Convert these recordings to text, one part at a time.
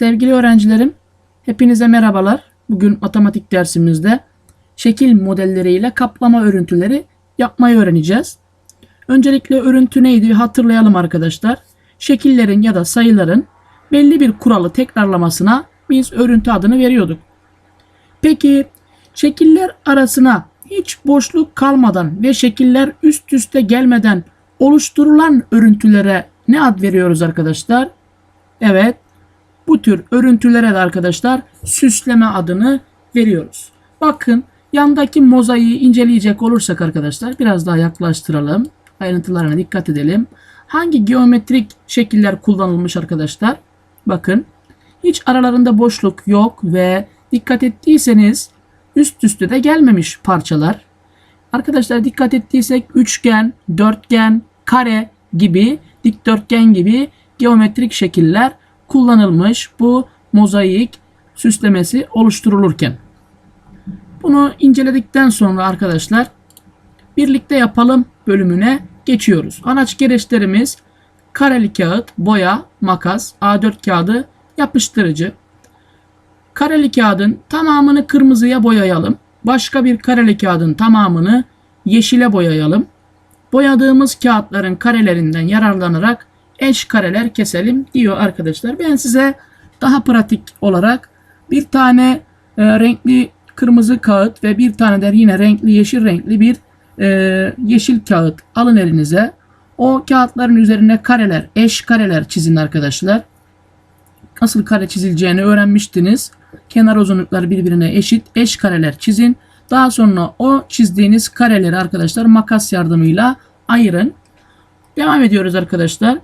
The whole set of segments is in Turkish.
Sevgili öğrencilerim, hepinize merhabalar. Bugün matematik dersimizde şekil modelleriyle kaplama örüntüleri yapmayı öğreneceğiz. Öncelikle örüntü neydi hatırlayalım arkadaşlar. Şekillerin ya da sayıların belli bir kuralı tekrarlamasına biz örüntü adını veriyorduk. Peki şekiller arasına hiç boşluk kalmadan ve şekiller üst üste gelmeden oluşturulan örüntülere ne ad veriyoruz arkadaşlar? Evet, bu tür örüntülere de arkadaşlar süsleme adını veriyoruz. Bakın yandaki mozaiği inceleyecek olursak arkadaşlar biraz daha yaklaştıralım. Ayrıntılarına dikkat edelim. Hangi geometrik şekiller kullanılmış arkadaşlar? Bakın hiç aralarında boşluk yok ve dikkat ettiyseniz üst üste de gelmemiş parçalar. Arkadaşlar dikkat ettiysek üçgen, dörtgen, kare gibi, dikdörtgen gibi geometrik şekiller kullanılmış bu mozaik süslemesi oluşturulurken. Bunu inceledikten sonra arkadaşlar birlikte yapalım bölümüne geçiyoruz. Anaç gereçlerimiz kareli kağıt, boya, makas, A4 kağıdı, yapıştırıcı. Kareli kağıdın tamamını kırmızıya boyayalım. Başka bir kareli kağıdın tamamını yeşile boyayalım. Boyadığımız kağıtların karelerinden yararlanarak eş kareler keselim diyor arkadaşlar. Ben size daha pratik olarak bir tane e, renkli kırmızı kağıt ve bir tane de yine renkli yeşil renkli bir e, yeşil kağıt alın elinize. O kağıtların üzerine kareler, eş kareler çizin arkadaşlar. Nasıl kare çizileceğini öğrenmiştiniz. Kenar uzunlukları birbirine eşit eş kareler çizin. Daha sonra o çizdiğiniz kareleri arkadaşlar makas yardımıyla ayırın. Devam ediyoruz arkadaşlar.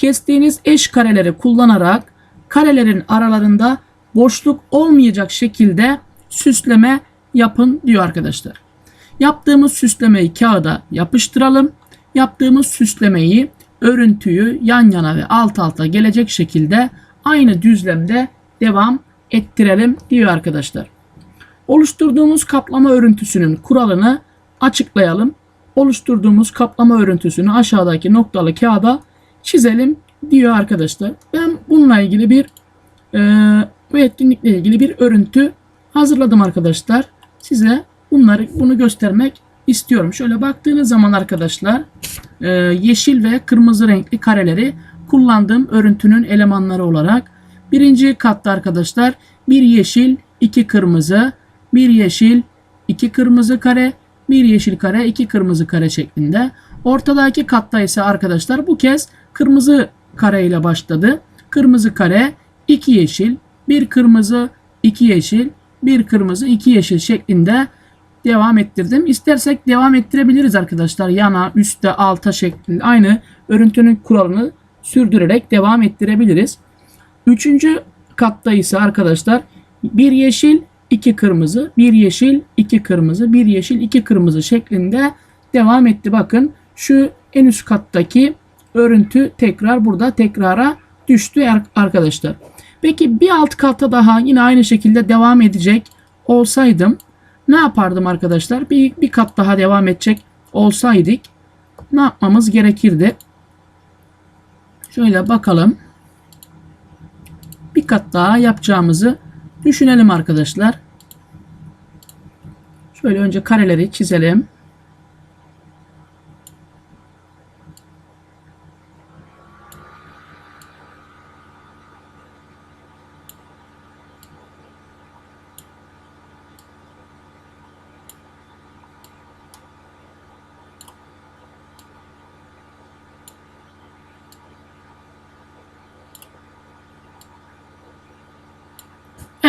Kestiğiniz eş kareleri kullanarak karelerin aralarında boşluk olmayacak şekilde süsleme yapın diyor arkadaşlar. Yaptığımız süslemeyi kağıda yapıştıralım. Yaptığımız süslemeyi örüntüyü yan yana ve alt alta gelecek şekilde aynı düzlemde devam ettirelim diyor arkadaşlar. Oluşturduğumuz kaplama örüntüsünün kuralını açıklayalım. Oluşturduğumuz kaplama örüntüsünü aşağıdaki noktalı kağıda çizelim diyor arkadaşlar. Ben bununla ilgili bir e, bu etkinlikle ilgili bir örüntü hazırladım arkadaşlar. Size bunları bunu göstermek istiyorum. Şöyle baktığınız zaman arkadaşlar e, yeşil ve kırmızı renkli kareleri kullandığım örüntünün elemanları olarak birinci katta arkadaşlar bir yeşil, iki kırmızı, bir yeşil, iki kırmızı kare, bir yeşil kare, iki kırmızı kare şeklinde. Ortadaki katta ise arkadaşlar bu kez kırmızı kare ile başladı. Kırmızı kare, iki yeşil, bir kırmızı, iki yeşil, bir kırmızı, iki yeşil şeklinde devam ettirdim. İstersek devam ettirebiliriz arkadaşlar. Yana, üstte, alta şeklinde aynı örüntünün kuralını sürdürerek devam ettirebiliriz. Üçüncü katta ise arkadaşlar bir yeşil, iki kırmızı, bir yeşil, iki kırmızı, bir yeşil, iki kırmızı şeklinde devam etti. Bakın şu en üst kattaki örüntü tekrar burada tekrara düştü arkadaşlar. Peki bir alt katta daha yine aynı şekilde devam edecek olsaydım ne yapardım arkadaşlar? Bir, bir kat daha devam edecek olsaydık ne yapmamız gerekirdi? Şöyle bakalım. Bir kat daha yapacağımızı düşünelim arkadaşlar. Şöyle önce kareleri çizelim.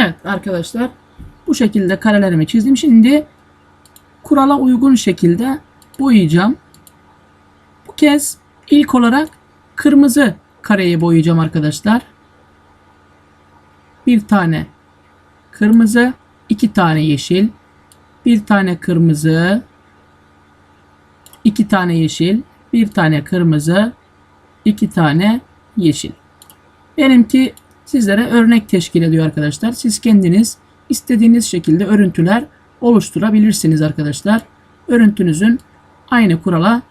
Evet arkadaşlar bu şekilde karelerimi çizdim. Şimdi kurala uygun şekilde boyayacağım. Bu kez ilk olarak kırmızı kareyi boyayacağım arkadaşlar. Bir tane kırmızı, iki tane yeşil, bir tane kırmızı, iki tane yeşil, bir tane kırmızı, iki tane yeşil. Benimki sizlere örnek teşkil ediyor arkadaşlar. Siz kendiniz istediğiniz şekilde örüntüler oluşturabilirsiniz arkadaşlar. Örüntünüzün aynı kurala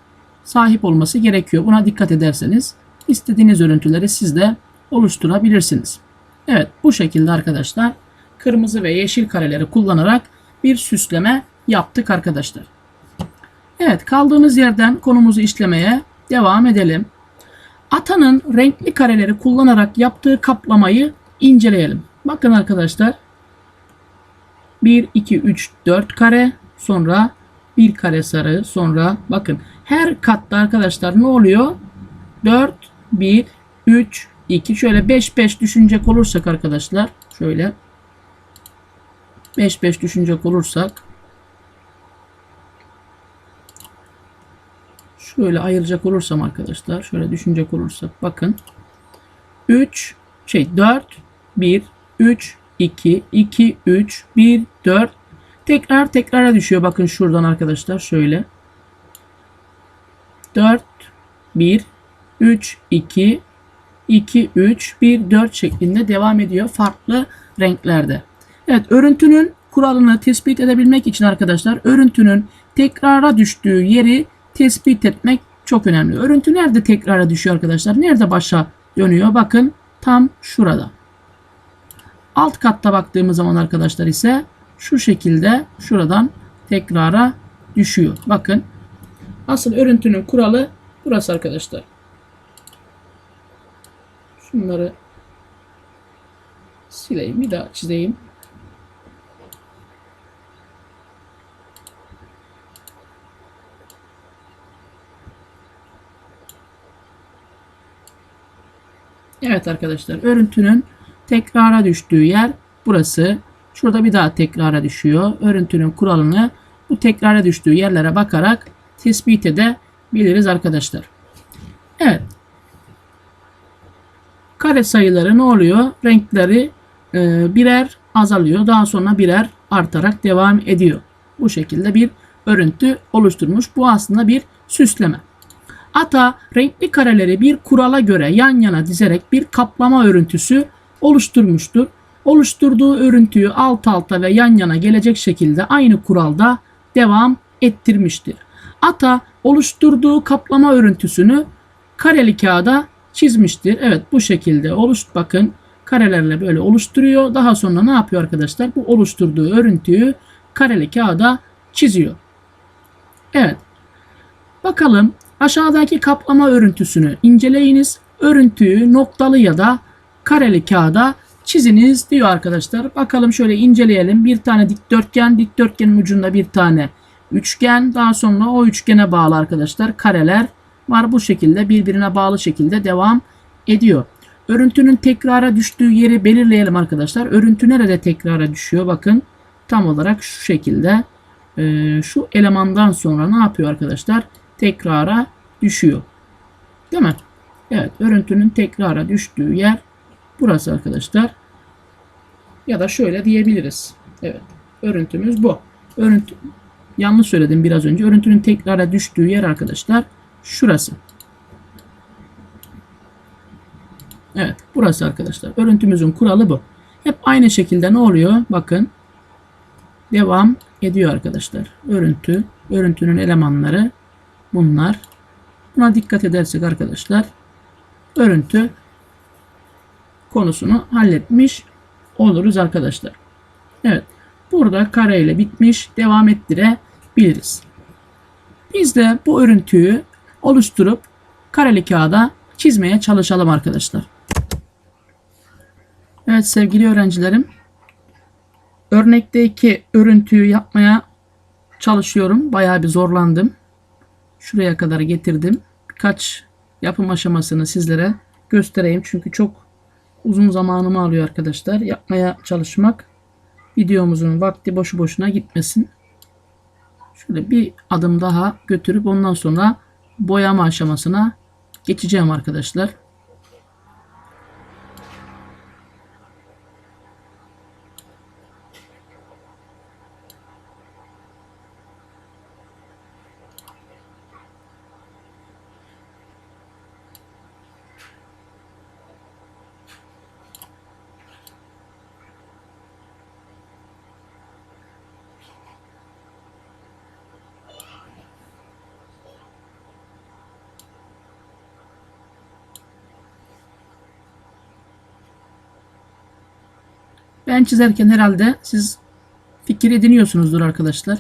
sahip olması gerekiyor. Buna dikkat ederseniz istediğiniz örüntüleri siz de oluşturabilirsiniz. Evet bu şekilde arkadaşlar kırmızı ve yeşil kareleri kullanarak bir süsleme yaptık arkadaşlar. Evet kaldığımız yerden konumuzu işlemeye devam edelim. Atanın renkli kareleri kullanarak yaptığı kaplamayı inceleyelim. Bakın arkadaşlar 1, 2, 3, 4 kare sonra bir kare sarı sonra bakın her katta arkadaşlar ne oluyor? 4, 1, 3, 2 şöyle 5 5 düşünecek olursak arkadaşlar şöyle 5 5 düşünecek olursak şöyle ayıracak olursam arkadaşlar şöyle düşünecek olursak bakın. 3 şey 4 1 3 2 2 3 1 4 tekrar tekrara düşüyor. Bakın şuradan arkadaşlar şöyle. 4 1 3 2 2 3 1 4 şeklinde devam ediyor farklı renklerde. Evet örüntünün kuralını tespit edebilmek için arkadaşlar örüntünün tekrara düştüğü yeri tespit etmek çok önemli. Örüntü nerede tekrara düşüyor arkadaşlar? Nerede başa dönüyor? Bakın tam şurada. Alt katta baktığımız zaman arkadaşlar ise şu şekilde şuradan tekrara düşüyor. Bakın asıl örüntünün kuralı burası arkadaşlar. Şunları sileyim bir daha çizeyim. Evet arkadaşlar örüntünün tekrara düştüğü yer burası. Şurada bir daha tekrara düşüyor. Örüntünün kuralını bu tekrara düştüğü yerlere bakarak tespit edebiliriz arkadaşlar. Evet. Kare sayıları ne oluyor? Renkleri e, birer azalıyor. Daha sonra birer artarak devam ediyor. Bu şekilde bir örüntü oluşturmuş. Bu aslında bir süsleme. Ata renkli kareleri bir kurala göre yan yana dizerek bir kaplama örüntüsü oluşturmuştur. Oluşturduğu örüntüyü alt alta ve yan yana gelecek şekilde aynı kuralda devam ettirmiştir. Ata oluşturduğu kaplama örüntüsünü kareli kağıda çizmiştir. Evet bu şekilde oluş bakın karelerle böyle oluşturuyor. Daha sonra ne yapıyor arkadaşlar? Bu oluşturduğu örüntüyü kareli kağıda çiziyor. Evet. Bakalım aşağıdaki kaplama örüntüsünü inceleyiniz. Örüntüyü noktalı ya da kareli kağıda çiziniz diyor arkadaşlar. Bakalım şöyle inceleyelim. Bir tane dikdörtgen, dikdörtgenin ucunda bir tane üçgen, daha sonra o üçgene bağlı arkadaşlar kareler var. Bu şekilde birbirine bağlı şekilde devam ediyor. Örüntünün tekrara düştüğü yeri belirleyelim arkadaşlar. Örüntü nerede tekrara düşüyor? Bakın tam olarak şu şekilde e, şu elemandan sonra ne yapıyor arkadaşlar? Tekrara düşüyor. Değil mi? Evet örüntünün tekrara düştüğü yer burası arkadaşlar. Ya da şöyle diyebiliriz. Evet örüntümüz bu. Örüntü yanlış söyledim biraz önce. Örüntünün tekrara düştüğü yer arkadaşlar şurası. Evet burası arkadaşlar. Örüntümüzün kuralı bu. Hep aynı şekilde ne oluyor? Bakın devam ediyor arkadaşlar. Örüntü, örüntünün elemanları bunlar. Buna dikkat edersek arkadaşlar örüntü konusunu halletmiş oluruz arkadaşlar. Evet. Burada kareyle bitmiş. Devam ettirebiliriz. Biz de bu örüntüyü oluşturup kareli kağıda çizmeye çalışalım arkadaşlar. Evet sevgili öğrencilerim. Örnekteki örüntüyü yapmaya çalışıyorum. Bayağı bir zorlandım. Şuraya kadar getirdim. Birkaç yapım aşamasını sizlere göstereyim. Çünkü çok uzun zamanımı alıyor arkadaşlar. Yapmaya çalışmak. Videomuzun vakti boşu boşuna gitmesin. Şöyle bir adım daha götürüp ondan sonra boyama aşamasına geçeceğim arkadaşlar. Ben çizerken herhalde siz fikir ediniyorsunuzdur arkadaşlar.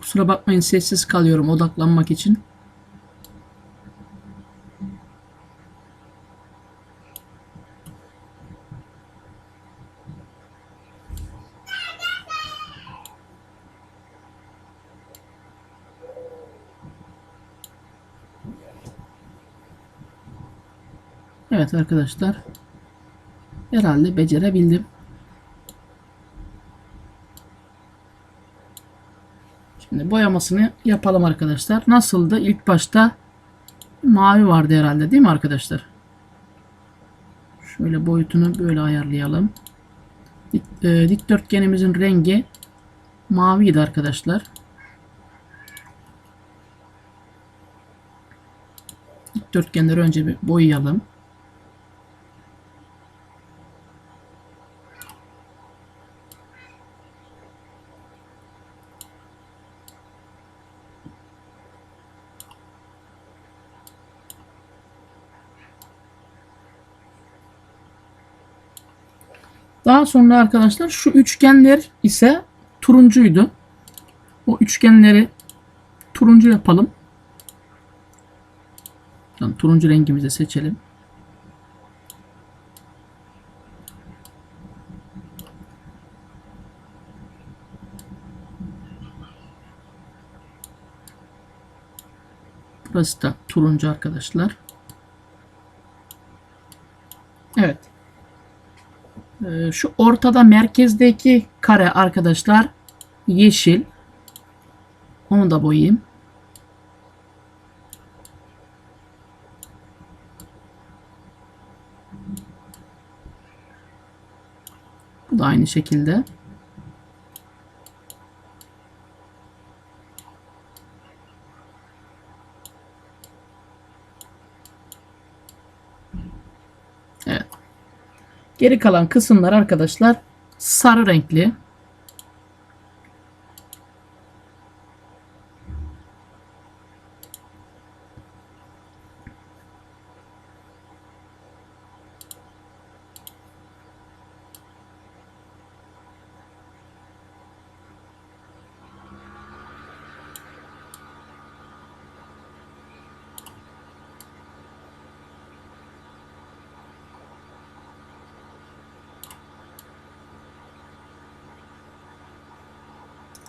Kusura bakmayın sessiz kalıyorum odaklanmak için. Evet arkadaşlar. Herhalde becerebildim. Şimdi boyamasını yapalım arkadaşlar. Nasıldı? İlk başta mavi vardı herhalde değil mi arkadaşlar? Şöyle boyutunu böyle ayarlayalım. E, Dikdörtgenimizin rengi maviydi arkadaşlar. Dikdörtgenleri önce bir boyayalım. Daha sonra arkadaşlar şu üçgenler ise turuncuydu. O üçgenleri turuncu yapalım. Yani turuncu rengimizi seçelim. Burası da turuncu arkadaşlar. Evet. Ee, şu ortada merkezdeki kare arkadaşlar yeşil. Onu da boyayayım. Bu da aynı şekilde. Evet. Geri kalan kısımlar arkadaşlar sarı renkli.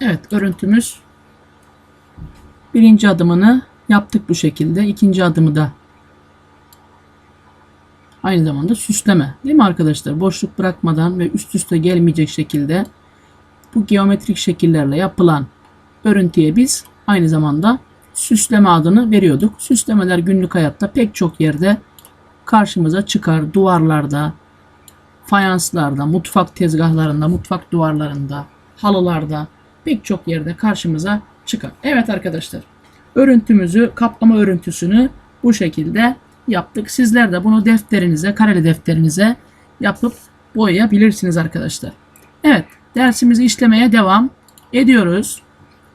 Evet örüntümüz birinci adımını yaptık bu şekilde. İkinci adımı da aynı zamanda süsleme. Değil mi arkadaşlar? Boşluk bırakmadan ve üst üste gelmeyecek şekilde bu geometrik şekillerle yapılan örüntüye biz aynı zamanda süsleme adını veriyorduk. Süslemeler günlük hayatta pek çok yerde karşımıza çıkar. Duvarlarda, fayanslarda, mutfak tezgahlarında, mutfak duvarlarında, halılarda pek çok yerde karşımıza çıkar. Evet arkadaşlar. Örüntümüzü, kaplama örüntüsünü bu şekilde yaptık. Sizler de bunu defterinize, kareli defterinize yapıp boyayabilirsiniz arkadaşlar. Evet, dersimizi işlemeye devam ediyoruz.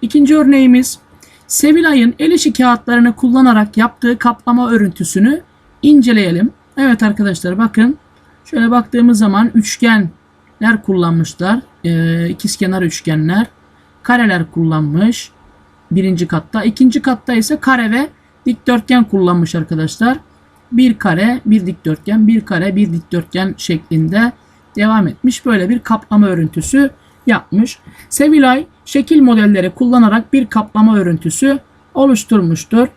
İkinci örneğimiz Sevilay'ın el işi kağıtlarını kullanarak yaptığı kaplama örüntüsünü inceleyelim. Evet arkadaşlar bakın. Şöyle baktığımız zaman üçgenler kullanmışlar. Ee, ikizkenar üçgenler. Kareler kullanmış. Birinci katta. İkinci katta ise kare ve dikdörtgen kullanmış arkadaşlar. Bir kare, bir dikdörtgen, bir kare, bir dikdörtgen şeklinde devam etmiş. Böyle bir kaplama örüntüsü yapmış. Sevilay şekil modelleri kullanarak bir kaplama örüntüsü oluşturmuştur.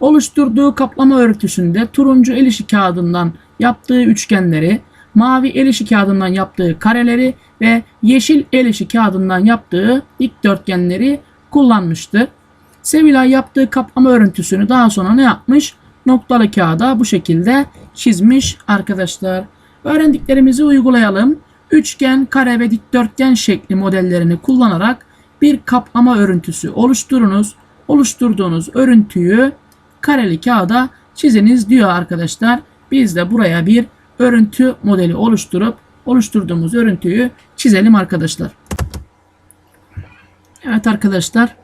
Oluşturduğu kaplama örüntüsünde turuncu el işi kağıdından yaptığı üçgenleri, mavi el işi kağıdından yaptığı kareleri ve yeşil el işi kağıdından yaptığı dikdörtgenleri kullanmıştır. Sevilay yaptığı kaplama örüntüsünü daha sonra ne yapmış? Noktalı kağıda bu şekilde çizmiş arkadaşlar. Öğrendiklerimizi uygulayalım. Üçgen, kare ve dikdörtgen şekli modellerini kullanarak bir kaplama örüntüsü oluşturunuz. Oluşturduğunuz örüntüyü kareli kağıda çiziniz diyor arkadaşlar. Biz de buraya bir örüntü modeli oluşturup oluşturduğumuz örüntüyü çizelim arkadaşlar. Evet arkadaşlar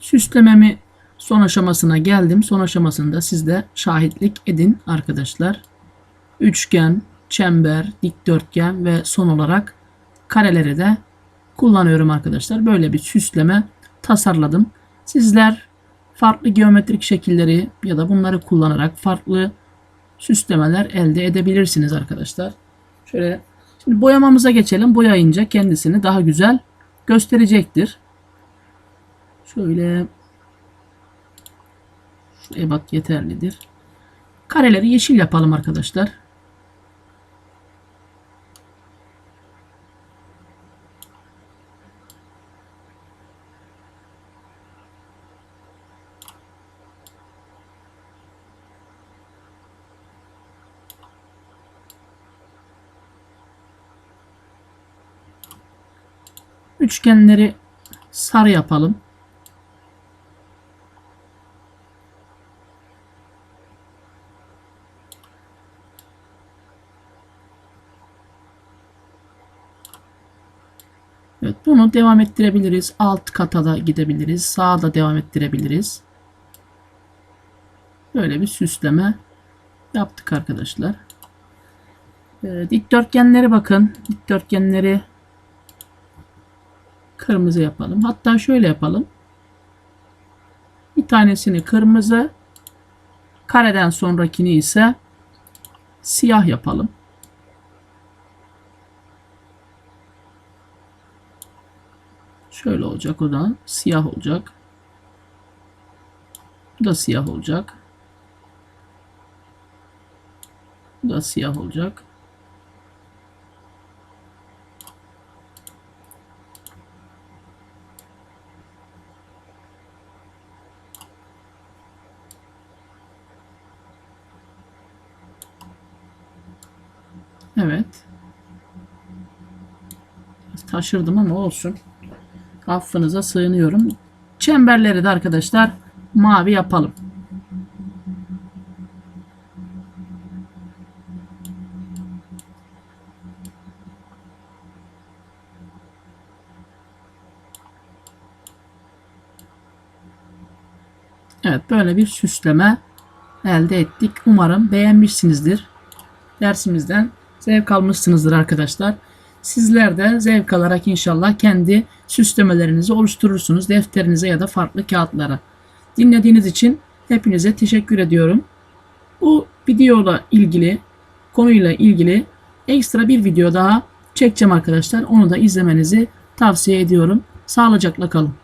süslememi son aşamasına geldim. Son aşamasında siz de şahitlik edin arkadaşlar. Üçgen, çember, dikdörtgen ve son olarak kareleri de kullanıyorum arkadaşlar. Böyle bir süsleme tasarladım. Sizler farklı geometrik şekilleri ya da bunları kullanarak farklı süslemeler elde edebilirsiniz arkadaşlar. Şöyle şimdi boyamamıza geçelim. Boyayınca kendisini daha güzel gösterecektir. Şöyle şu ebat yeterlidir. Kareleri yeşil yapalım arkadaşlar. Üçgenleri sarı yapalım. Evet, bunu devam ettirebiliriz. Alt kata da gidebiliriz. Sağa da devam ettirebiliriz. Böyle bir süsleme yaptık arkadaşlar. Ee, dikdörtgenlere bakın. Dikdörtgenleri kırmızı yapalım. Hatta şöyle yapalım. Bir tanesini kırmızı, kareden sonrakini ise siyah yapalım. Şöyle olacak o da siyah olacak. Bu da siyah olacak. Bu da siyah olacak. Evet. Taşırdım ama olsun. Affınıza sığınıyorum. Çemberleri de arkadaşlar mavi yapalım. Evet böyle bir süsleme elde ettik. Umarım beğenmişsinizdir. Dersimizden zevk almışsınızdır arkadaşlar. Sizler de zevk alarak inşallah kendi süslemelerinizi oluşturursunuz defterinize ya da farklı kağıtlara. Dinlediğiniz için hepinize teşekkür ediyorum. Bu videoyla ilgili konuyla ilgili ekstra bir video daha çekeceğim arkadaşlar. Onu da izlemenizi tavsiye ediyorum. Sağlıcakla kalın.